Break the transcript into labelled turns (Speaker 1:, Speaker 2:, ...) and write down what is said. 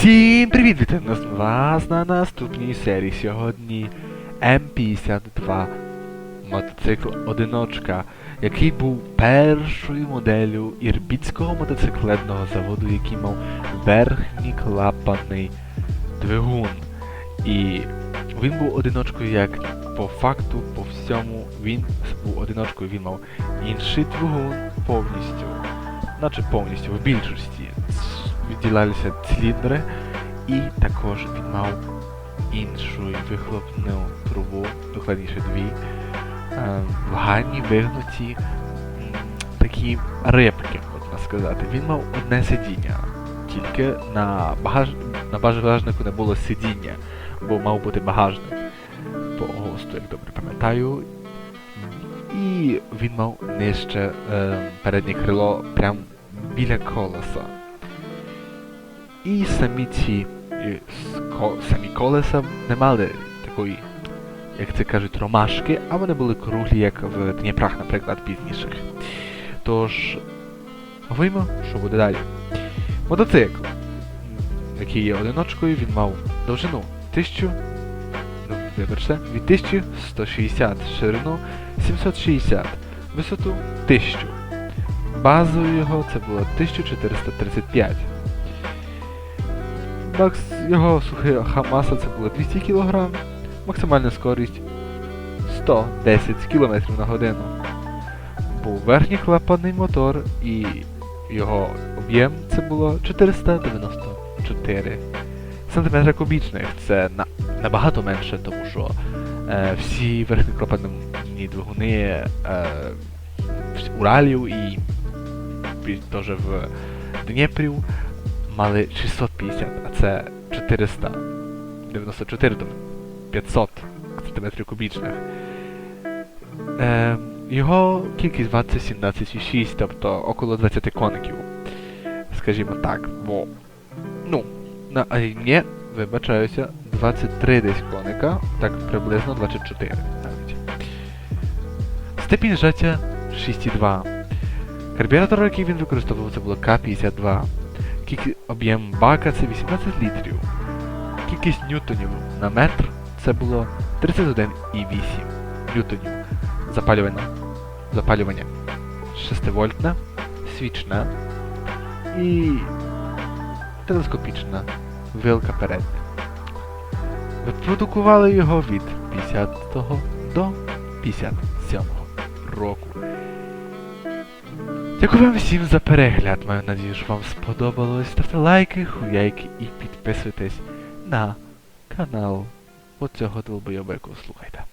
Speaker 1: Всім привіт! Вітаю нас вас на наступній серії сьогодні М52 мотоцикл одиночка, який був першою моделлю ірбітського мотоциклетного заводу, який мав верхній клапаний двигун. І він був одиночкою як по факту, по всьому, він був одиночкою, він мав інший двигун повністю, наче повністю в більшості відділялися циліндри, і також він мав іншу вихлопну трубу, докладніше дві, е, вгані вигнуті такі рибки, можна сказати. Він мав одне сидіння, тільки на, багаж... на багажнику не було сидіння, бо мав бути багажник по ГОСТу, як добре пам'ятаю. І він мав нижче е, переднє крило прямо біля колеса. І самі ці самі колеса не мали такої, як це кажуть, ромашки, а вони були круглі, як в Дніпрах, наприклад, пізніших. Тож, говоримо, що буде далі. Мотоцикл, який є одиночкою, він мав довжину 1000, ну, вибачте, від 1160, ширину 760, висоту 1000. Базою його це було 1435. Макс його суха маса це було 200 кг, максимальна скорість 110 км на годину. Був верхній клапанний мотор і його об'єм це було 494 см кубічних. Це на, набагато менше, тому що е, всі верхньоклапанні двигуни е, Уралів і теж в Дніпрів мали 650, а це 494, тобто 500 см кубічних. Е, його кількість ват це 17,6, тобто около 20 коників. Скажімо так, бо. Ну, на а ні, вибачаюся, 23 десь коника, так приблизно 24 навіть. Степінь зжаття 6,2. Карбюратор, який він використовував, це було К-52. Об'єм бака це 18 літрів. Кількість ньютонів на метр це було 31,8 ньютонів. Запалювання. Запалювання 6 вольтне, свічне і телескопічна вилка передня. Випродукували його від 50 до 57 року. Дякую вам всім за перегляд. Маю надію, що вам сподобалось. Ставте лайки, хуяйки і підписуйтесь на канал оцього долбойобеку слухайте.